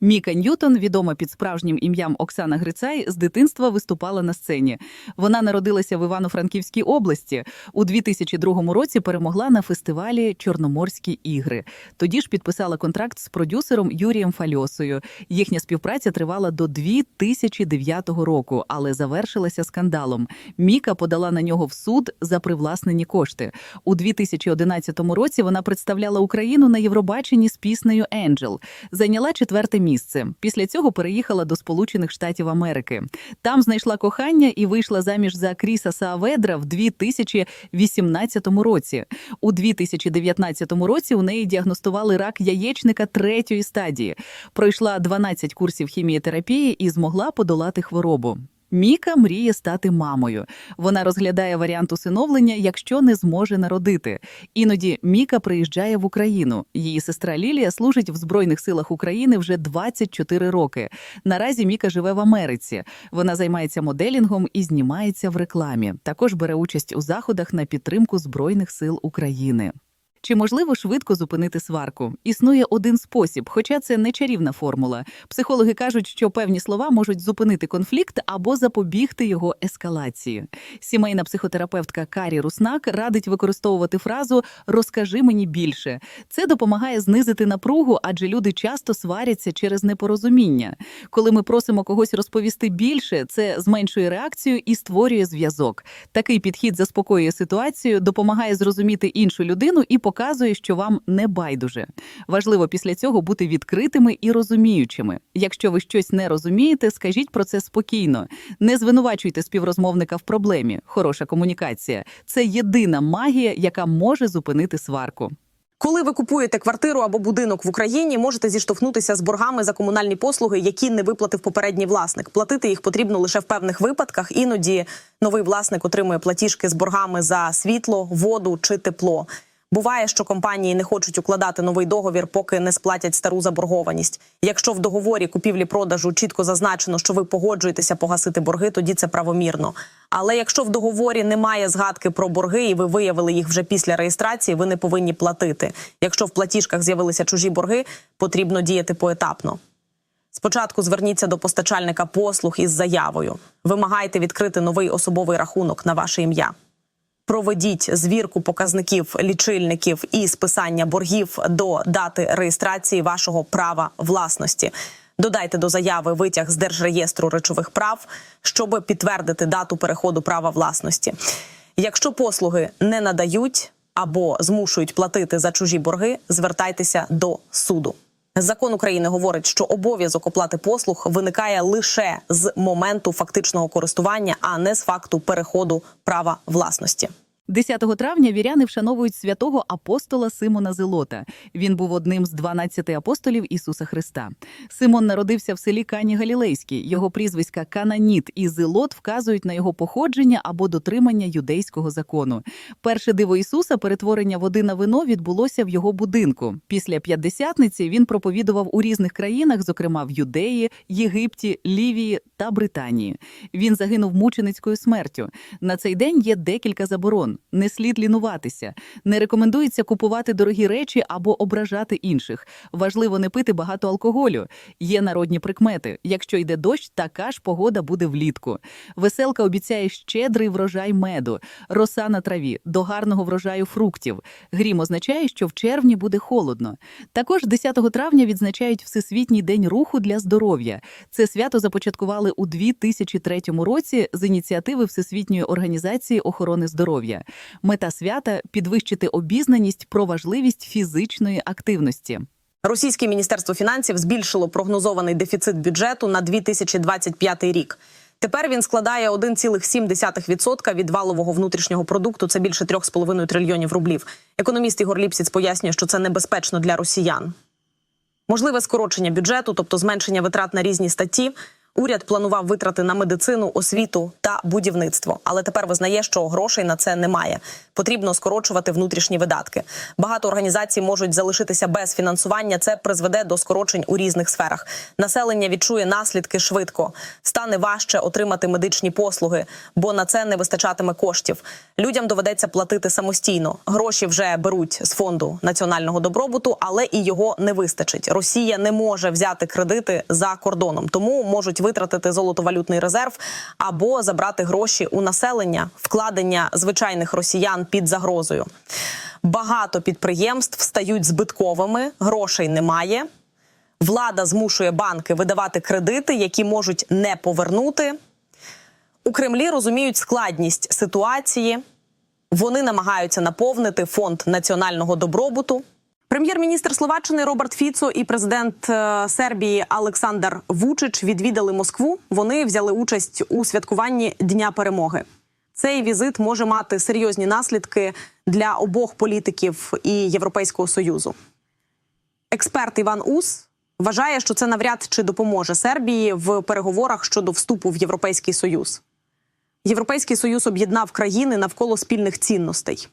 Міка Ньютон, відома під справжнім ім'ям Оксана Грицай, з дитинства виступала на сцені. Вона народилася в Івано-Франківській області. У 2002 році перемогла на фестивалі Чорноморські ігри. Тоді ж підписала контракт з продюсером Юрієм Фальосою. Їхня співпраця тривала до 2009 року, але завершилася скандалом. Міка подала на нього в суд за привласнені кошти. У 2011 році вона представляла Україну на Євробаченні з піснею «Енджел». Зайняла четверте місце. Після цього переїхала до Сполучених Штатів Америки. Там знайшла кохання і вийшла заміж за Кріса Сааведра в 2018 році. У 2019 році у неї діагностували рак яєчника третьої стадії. Пройшла 12 курсів хімієтерапії і змогла подолати хворобу. Міка мріє стати мамою. Вона розглядає варіант усиновлення, якщо не зможе народити. Іноді Міка приїжджає в Україну. Її сестра Лілія служить в Збройних силах України вже 24 роки. Наразі Міка живе в Америці. Вона займається моделінгом і знімається в рекламі. Також бере участь у заходах на підтримку Збройних сил України. Чи можливо швидко зупинити сварку? Існує один спосіб, хоча це не чарівна формула. Психологи кажуть, що певні слова можуть зупинити конфлікт або запобігти його ескалації. Сімейна психотерапевтка Карі Руснак радить використовувати фразу Розкажи мені більше. Це допомагає знизити напругу, адже люди часто сваряться через непорозуміння. Коли ми просимо когось розповісти більше, це зменшує реакцію і створює зв'язок. Такий підхід заспокоює ситуацію, допомагає зрозуміти іншу людину і показує, що вам не байдуже. Важливо після цього бути відкритими і розуміючими. Якщо ви щось не розумієте, скажіть про це спокійно. Не звинувачуйте співрозмовника в проблемі. Хороша комунікація це єдина магія, яка може зупинити сварку. Коли ви купуєте квартиру або будинок в Україні, можете зіштовхнутися з боргами за комунальні послуги, які не виплатив попередній власник. Платити їх потрібно лише в певних випадках. Іноді новий власник отримує платіжки з боргами за світло, воду чи тепло. Буває, що компанії не хочуть укладати новий договір, поки не сплатять стару заборгованість. Якщо в договорі купівлі-продажу чітко зазначено, що ви погоджуєтеся погасити борги, тоді це правомірно. Але якщо в договорі немає згадки про борги, і ви виявили їх вже після реєстрації, ви не повинні платити. Якщо в платіжках з'явилися чужі борги, потрібно діяти поетапно. Спочатку зверніться до постачальника послуг із заявою. Вимагайте відкрити новий особовий рахунок на ваше ім'я. Проведіть звірку показників лічильників і списання боргів до дати реєстрації вашого права власності. Додайте до заяви витяг з держреєстру речових прав, щоб підтвердити дату переходу права власності. Якщо послуги не надають або змушують платити за чужі борги, звертайтеся до суду. Закон України говорить, що обов'язок оплати послуг виникає лише з моменту фактичного користування, а не з факту переходу права власності. 10 травня віряни вшановують святого апостола Симона Зелота. Він був одним з 12 апостолів Ісуса Христа. Симон народився в селі Кані Галілейській. Його прізвиська Кананіт і Зелот вказують на його походження або дотримання юдейського закону. Перше диво Ісуса, перетворення води на вино, відбулося в його будинку. Після п'ятдесятниці він проповідував у різних країнах, зокрема в Юдеї, Єгипті, Лівії та Британії. Він загинув мученицькою смертю. На цей день є декілька заборон. Не слід лінуватися. Не рекомендується купувати дорогі речі або ображати інших. Важливо не пити багато алкоголю. Є народні прикмети. Якщо йде дощ, така ж погода буде влітку. Веселка обіцяє щедрий врожай меду, роса на траві, до гарного врожаю фруктів. Грім означає, що в червні буде холодно. Також 10 травня відзначають Всесвітній день руху для здоров'я. Це свято започаткували у 2003 році з ініціативи Всесвітньої організації охорони здоров'я. Мета свята підвищити обізнаність про важливість фізичної активності. Російське міністерство фінансів збільшило прогнозований дефіцит бюджету на 2025 рік. Тепер він складає 1,7% від валового внутрішнього продукту. Це більше 3,5 трильйонів рублів. Економіст Ігор Ліпсіц пояснює, що це небезпечно для росіян. Можливе скорочення бюджету, тобто зменшення витрат на різні статті, Уряд планував витрати на медицину, освіту та будівництво, але тепер визнає, що грошей на це немає. Потрібно скорочувати внутрішні видатки. Багато організацій можуть залишитися без фінансування. Це призведе до скорочень у різних сферах. Населення відчує наслідки швидко. Стане важче отримати медичні послуги, бо на це не вистачатиме коштів. Людям доведеться платити самостійно. Гроші вже беруть з фонду національного добробуту, але і його не вистачить. Росія не може взяти кредити за кордоном, тому можуть витратити золотовалютний резерв або забрати гроші у населення, вкладення звичайних росіян під загрозою. Багато підприємств стають збитковими, грошей немає. Влада змушує банки видавати кредити, які можуть не повернути. У Кремлі розуміють складність ситуації. Вони намагаються наповнити фонд національного добробуту. Прем'єр-міністр Словаччини Роберт Фіцо і президент е, Сербії Олександр Вучич відвідали Москву. Вони взяли участь у святкуванні Дня перемоги. Цей візит може мати серйозні наслідки для обох політиків і Європейського союзу. Експерт Іван Ус вважає, що це навряд чи допоможе Сербії в переговорах щодо вступу в Європейський Союз. Європейський Союз об'єднав країни навколо спільних цінностей.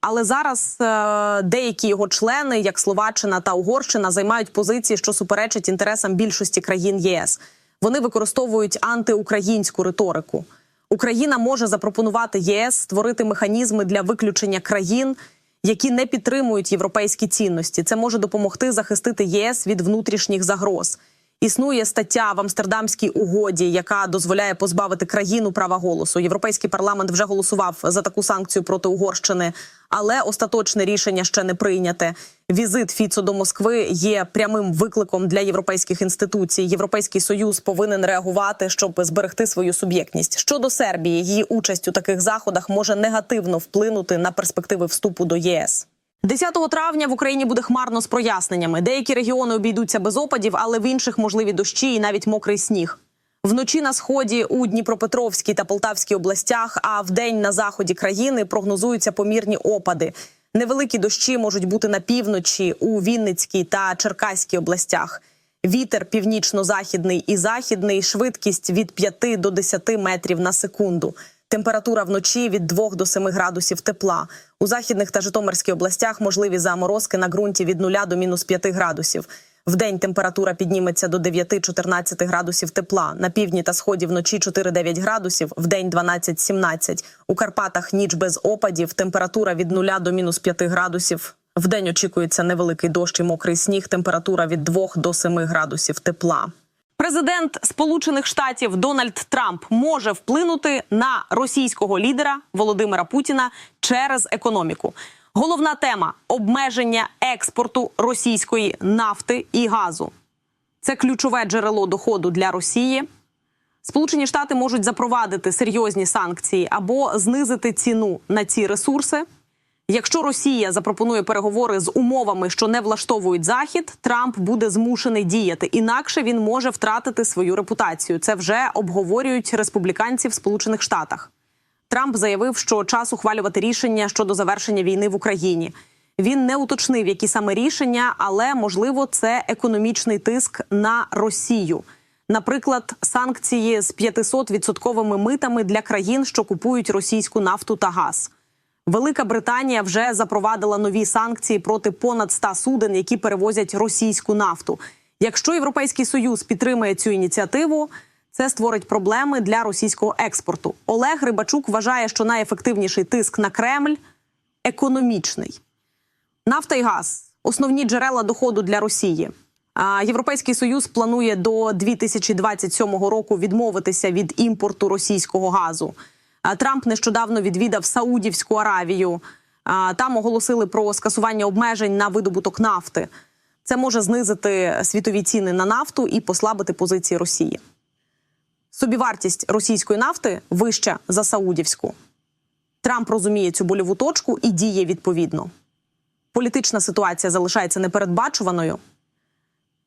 Але зараз е, деякі його члени, як Словаччина та Угорщина, займають позиції, що суперечать інтересам більшості країн ЄС. Вони використовують антиукраїнську риторику. Україна може запропонувати ЄС створити механізми для виключення країн, які не підтримують європейські цінності. Це може допомогти захистити ЄС від внутрішніх загроз. Існує стаття в Амстердамській угоді, яка дозволяє позбавити країну права голосу. Європейський парламент вже голосував за таку санкцію проти Угорщини, але остаточне рішення ще не прийняте. Візит Фіцо до Москви є прямим викликом для європейських інституцій. Європейський союз повинен реагувати, щоб зберегти свою суб'єктність. Щодо Сербії, її участь у таких заходах може негативно вплинути на перспективи вступу до ЄС. 10 травня в Україні буде хмарно з проясненнями. Деякі регіони обійдуться без опадів, але в інших можливі дощі і навіть мокрий сніг. Вночі на сході у Дніпропетровській та Полтавській областях, а вдень на заході країни прогнозуються помірні опади. Невеликі дощі можуть бути на півночі у Вінницькій та Черкаській областях. Вітер північно-західний і західний, швидкість від 5 до 10 метрів на секунду. Температура вночі від 2 до 7 градусів тепла. У західних та Житомирській областях можливі заморозки на ґрунті від 0 до мінус 5 градусів. Вдень температура підніметься до 9-14 градусів тепла. На півдні та сході вночі 4-9 градусів, вдень 12-17. У Карпатах ніч без опадів, температура від 0 до мінус 5 градусів. Вдень очікується невеликий дощ і мокрий сніг, температура від 2 до 7 градусів тепла. Президент Сполучених Штатів Дональд Трамп може вплинути на російського лідера Володимира Путіна через економіку. Головна тема обмеження експорту російської нафти і газу. Це ключове джерело доходу для Росії. Сполучені Штати можуть запровадити серйозні санкції або знизити ціну на ці ресурси. Якщо Росія запропонує переговори з умовами, що не влаштовують захід, Трамп буде змушений діяти. Інакше він може втратити свою репутацію. Це вже обговорюють республіканці в Сполучених Штатах. Трамп заявив, що час ухвалювати рішення щодо завершення війни в Україні. Він не уточнив, які саме рішення, але можливо це економічний тиск на Росію. Наприклад, санкції з 500 відсотковими митами для країн, що купують російську нафту та газ. Велика Британія вже запровадила нові санкції проти понад 100 суден, які перевозять російську нафту. Якщо Європейський Союз підтримає цю ініціативу, це створить проблеми для російського експорту. Олег Рибачук вважає, що найефективніший тиск на Кремль економічний. Нафта і газ основні джерела доходу для Росії. Європейський союз планує до 2027 року відмовитися від імпорту російського газу. Трамп нещодавно відвідав Саудівську Аравію. Там оголосили про скасування обмежень на видобуток нафти. Це може знизити світові ціни на нафту і послабити позиції Росії. Собівартість російської нафти вища за саудівську. Трамп розуміє цю больову точку і діє відповідно. Політична ситуація залишається непередбачуваною.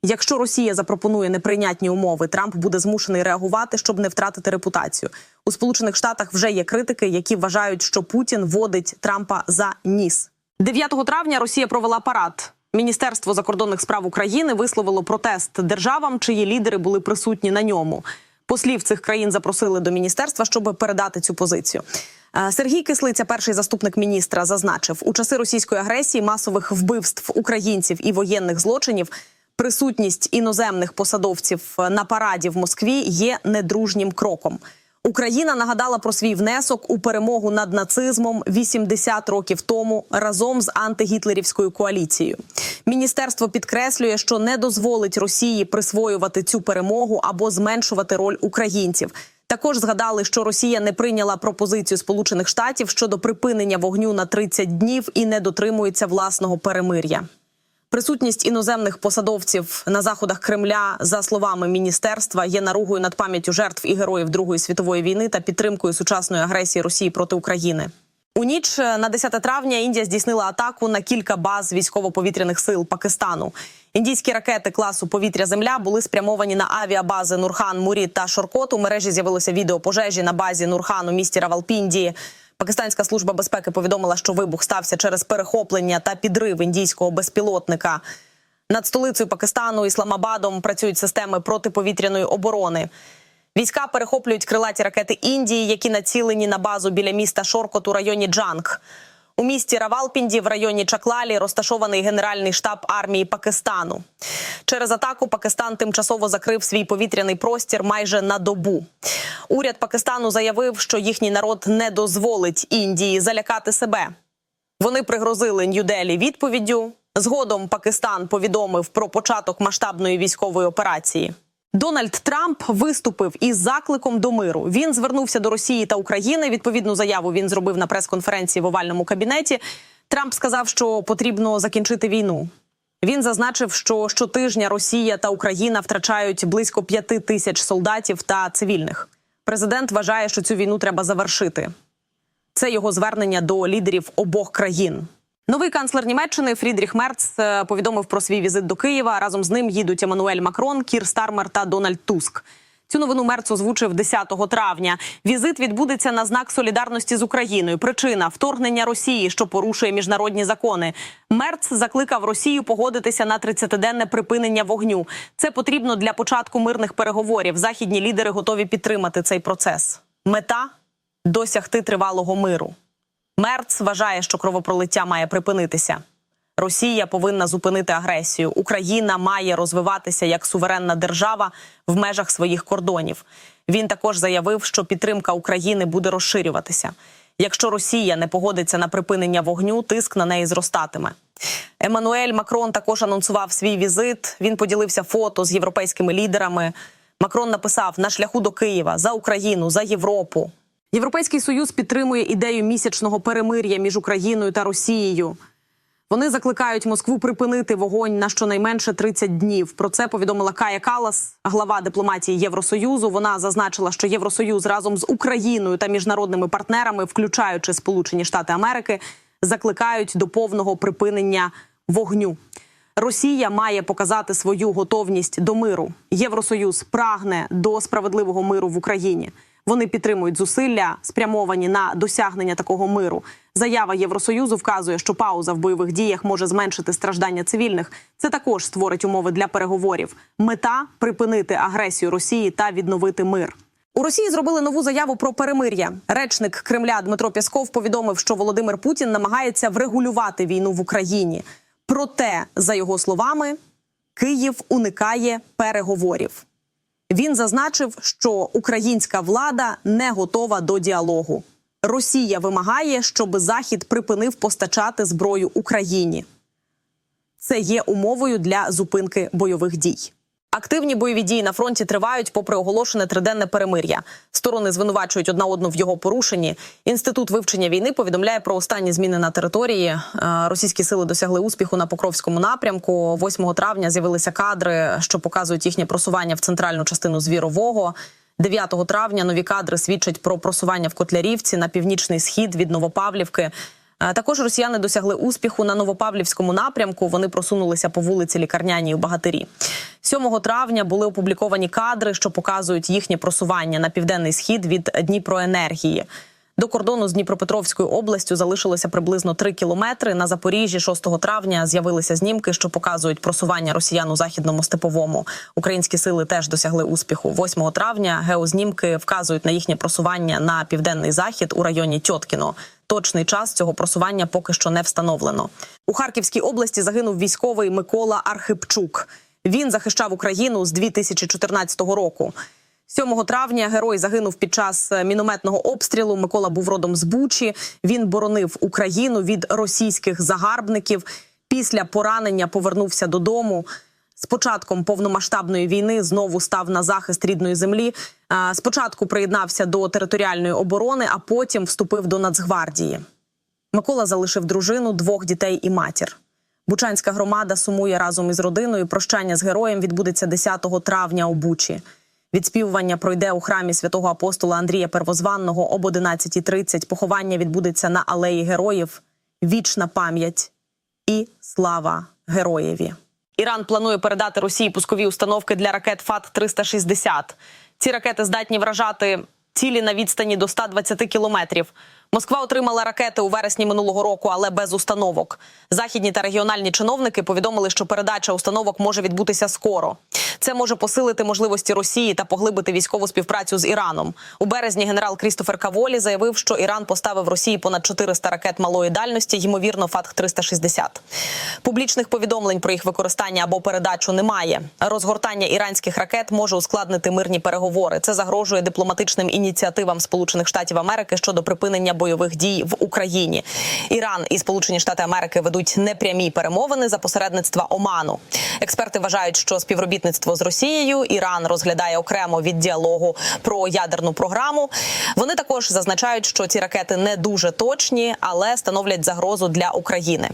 Якщо Росія запропонує неприйнятні умови, Трамп буде змушений реагувати, щоб не втратити репутацію. У Сполучених Штатах вже є критики, які вважають, що Путін водить Трампа за ніс. 9 травня Росія провела парад Міністерство закордонних справ України висловило протест державам, чиї лідери були присутні на ньому. Послів цих країн запросили до міністерства, щоб передати цю позицію. Е, Сергій Кислиця, перший заступник міністра, зазначив, у часи російської агресії, масових вбивств українців і воєнних злочинів. Присутність іноземних посадовців на параді в Москві є недружнім кроком. Україна нагадала про свій внесок у перемогу над нацизмом 80 років тому разом з антигітлерівською коаліцією. Міністерство підкреслює, що не дозволить Росії присвоювати цю перемогу або зменшувати роль українців. Також згадали, що Росія не прийняла пропозицію Сполучених Штатів щодо припинення вогню на 30 днів і не дотримується власного перемир'я. Присутність іноземних посадовців на заходах Кремля, за словами міністерства, є наругою над пам'яттю жертв і героїв Другої світової війни та підтримкою сучасної агресії Росії проти України. У ніч на 10 травня Індія здійснила атаку на кілька баз військово-повітряних сил Пакистану. Індійські ракети класу повітря-земля були спрямовані на авіабази Нурхан, Мурід та Шоркот. У мережі з'явилося відео пожежі на базі Нурхан у місті Равалпіндії. Пакистанська служба безпеки повідомила, що вибух стався через перехоплення та підрив індійського безпілотника. Над столицею Пакистану Ісламабадом працюють системи протиповітряної оборони. Війська перехоплюють крилаті ракети Індії, які націлені на базу біля міста Шоркот у районі Джанг. У місті Равалпінді в районі Чаклалі розташований генеральний штаб армії Пакистану. Через атаку Пакистан тимчасово закрив свій повітряний простір майже на добу. Уряд Пакистану заявив, що їхній народ не дозволить Індії залякати себе. Вони пригрозили Нью-Делі відповіддю. Згодом Пакистан повідомив про початок масштабної військової операції. Дональд Трамп виступив із закликом до миру. Він звернувся до Росії та України. Відповідну заяву він зробив на прес-конференції в овальному кабінеті. Трамп сказав, що потрібно закінчити війну. Він зазначив, що щотижня Росія та Україна втрачають близько п'яти тисяч солдатів та цивільних. Президент вважає, що цю війну треба завершити. Це його звернення до лідерів обох країн. Новий канцлер Німеччини Фрідріх Мерц е, повідомив про свій візит до Києва. Разом з ним їдуть Еммануель Макрон, Кір Стармер та Дональд Туск. Цю новину Мерц озвучив 10 травня. Візит відбудеться на знак солідарності з Україною. Причина вторгнення Росії, що порушує міжнародні закони. Мерц закликав Росію погодитися на 30-денне припинення вогню. Це потрібно для початку мирних переговорів. Західні лідери готові підтримати цей процес. Мета досягти тривалого миру. Мерц вважає, що кровопролиття має припинитися. Росія повинна зупинити агресію. Україна має розвиватися як суверенна держава в межах своїх кордонів. Він також заявив, що підтримка України буде розширюватися. Якщо Росія не погодиться на припинення вогню, тиск на неї зростатиме. Еммануель Макрон також анонсував свій візит. Він поділився фото з європейськими лідерами. Макрон написав на шляху до Києва за Україну, за Європу. Європейський союз підтримує ідею місячного перемир'я між Україною та Росією. Вони закликають Москву припинити вогонь на щонайменше 30 днів. Про це повідомила Кая Калас, глава дипломатії Євросоюзу. Вона зазначила, що Євросоюз разом з Україною та міжнародними партнерами, включаючи Сполучені Штати Америки, закликають до повного припинення вогню. Росія має показати свою готовність до миру. Євросоюз прагне до справедливого миру в Україні. Вони підтримують зусилля, спрямовані на досягнення такого миру. Заява Євросоюзу вказує, що пауза в бойових діях може зменшити страждання цивільних. Це також створить умови для переговорів. Мета припинити агресію Росії та відновити мир. У Росії зробили нову заяву про перемир'я. Речник Кремля Дмитро Пєсков повідомив, що Володимир Путін намагається врегулювати війну в Україні. Проте, за його словами, Київ уникає переговорів. Він зазначив, що українська влада не готова до діалогу. Росія вимагає, щоб Захід припинив постачати зброю Україні. Це є умовою для зупинки бойових дій. Активні бойові дії на фронті тривають, попри оголошене триденне перемир'я. Сторони звинувачують одна одну в його порушенні. Інститут вивчення війни повідомляє про останні зміни на території. Е, Російські сили досягли успіху на Покровському напрямку. 8 травня з'явилися кадри, що показують їхнє просування в центральну частину Звірового. 9 травня нові кадри свідчать про просування в Котлярівці на північний схід від Новопавлівки. Також росіяни досягли успіху на Новопавлівському напрямку. Вони просунулися по вулиці Лікарняній у Багатирі. 7 травня були опубліковані кадри, що показують їхнє просування на південний схід від Дніпроенергії. До кордону з Дніпропетровською областю залишилося приблизно 3 кілометри. На Запоріжжі 6 травня з'явилися знімки, що показують просування росіян у західному степовому. Українські сили теж досягли успіху. 8 травня геознімки вказують на їхнє просування на південний захід у районі Тьоткіно. Точний час цього просування поки що не встановлено. У Харківській області загинув військовий Микола Архипчук. Він захищав Україну з 2014 року. 7 травня герой загинув під час е, мінометного обстрілу. Микола був родом з Бучі. Він боронив Україну від російських загарбників. Після поранення повернувся додому. З початком повномасштабної війни знову став на захист рідної землі. Е, Спочатку приєднався до територіальної оборони, а потім вступив до Нацгвардії. Микола залишив дружину, двох дітей і матір. Бучанська громада сумує разом із родиною. Прощання з героєм відбудеться 10 травня у Бучі. Відспівування пройде у храмі святого апостола Андрія Первозванного об 11.30. Поховання відбудеться на алеї героїв. Вічна пам'ять і слава героєві. Іран планує передати Росії пускові установки для ракет ФАТ 360 Ці ракети здатні вражати цілі на відстані до 120 кілометрів. Москва отримала ракети у вересні минулого року, але без установок. Західні та регіональні чиновники повідомили, що передача установок може відбутися скоро. Це може посилити можливості Росії та поглибити військову співпрацю з Іраном. У березні генерал Крістофер Каволі заявив, що Іран поставив Росії понад 400 ракет малої дальності, ймовірно, ФАТХ 360 Публічних повідомлень про їх використання або передачу немає. Розгортання іранських ракет може ускладнити мирні переговори. Це загрожує дипломатичним ініціативам Сполучених Штатів Америки щодо припинення бойових дій в Україні. Іран і Сполучені Штати Америки ведуть непрямі перемовини за посередництва Оману. Експерти вважають, що співробітництво з Росією Іран розглядає окремо від діалогу про ядерну програму. Вони також зазначають, що ці ракети не дуже точні, але становлять загрозу для України.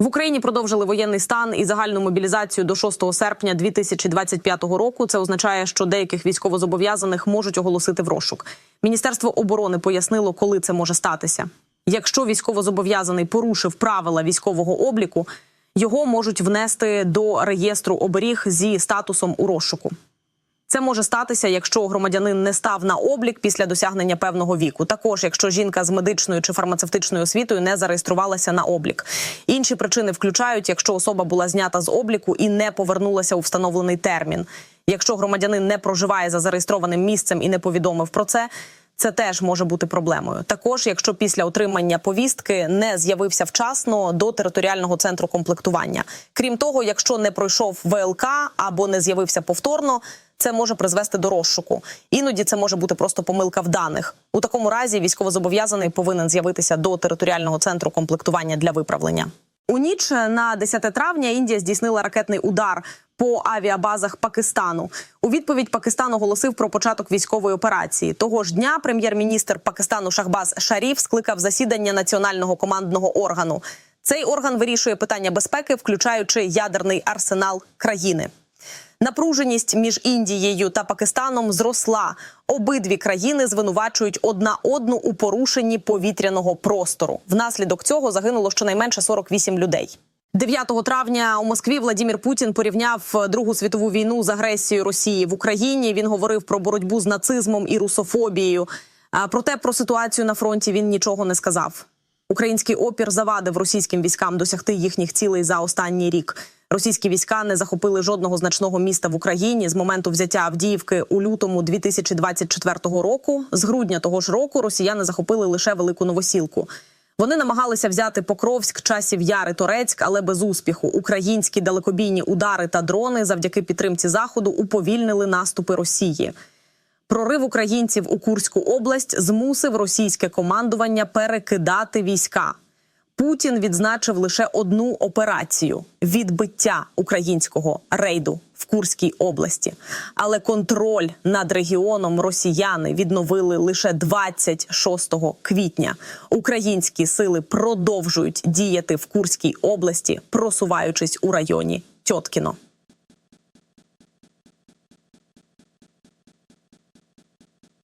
В Україні продовжили воєнний стан і загальну мобілізацію до 6 серпня 2025 року. Це означає, що деяких військовозобов'язаних можуть оголосити в розшук. Міністерство оборони пояснило, коли це може статися. Якщо військовозобов'язаний порушив правила військового обліку, його можуть внести до реєстру оберіг зі статусом у розшуку. Це може статися, якщо громадянин не став на облік після досягнення певного віку. Також, якщо жінка з медичною чи фармацевтичною освітою не зареєструвалася на облік. Інші причини включають, якщо особа була знята з обліку і не повернулася у встановлений термін. Якщо громадянин не проживає за зареєстрованим місцем і не повідомив про це. Це теж може бути проблемою. Також, якщо після отримання повістки не з'явився вчасно до територіального центру комплектування. Крім того, якщо не пройшов ВЛК або не з'явився повторно, це може призвести до розшуку. Іноді це може бути просто помилка в даних. У такому разі військовозобов'язаний повинен з'явитися до територіального центру комплектування для виправлення. У ніч на 10 травня Індія здійснила ракетний удар по авіабазах Пакистану. У відповідь Пакистан оголосив про початок військової операції. Того ж дня прем'єр-міністр Пакистану Шахбаз Шаріф скликав засідання національного командного органу. Цей орган вирішує питання безпеки, включаючи ядерний арсенал країни. Напруженість між Індією та Пакистаном зросла. Обидві країни звинувачують одна одну у порушенні повітряного простору. Внаслідок цього загинуло щонайменше 48 людей. 9 травня у Москві Владімір Путін порівняв Другу світову війну з агресією Росії в Україні. Він говорив про боротьбу з нацизмом і русофобією. Проте про ситуацію на фронті він нічого не сказав. Український опір завадив російським військам досягти їхніх цілей за останній рік. Російські війська не захопили жодного значного міста в Україні з моменту взяття Авдіївки у лютому 2024 року. З грудня того ж року росіяни захопили лише велику новосілку. Вони намагалися взяти Покровськ, часів Яри, Торецьк, але без успіху. Українські далекобійні удари та дрони завдяки підтримці заходу уповільнили наступи Росії. Прорив українців у Курську область змусив російське командування перекидати війська. Путін відзначив лише одну операцію відбиття українського рейду в Курській області. Але контроль над регіоном росіяни відновили лише 26 квітня. Українські сили продовжують діяти в Курській області, просуваючись у районі Тьоткіно.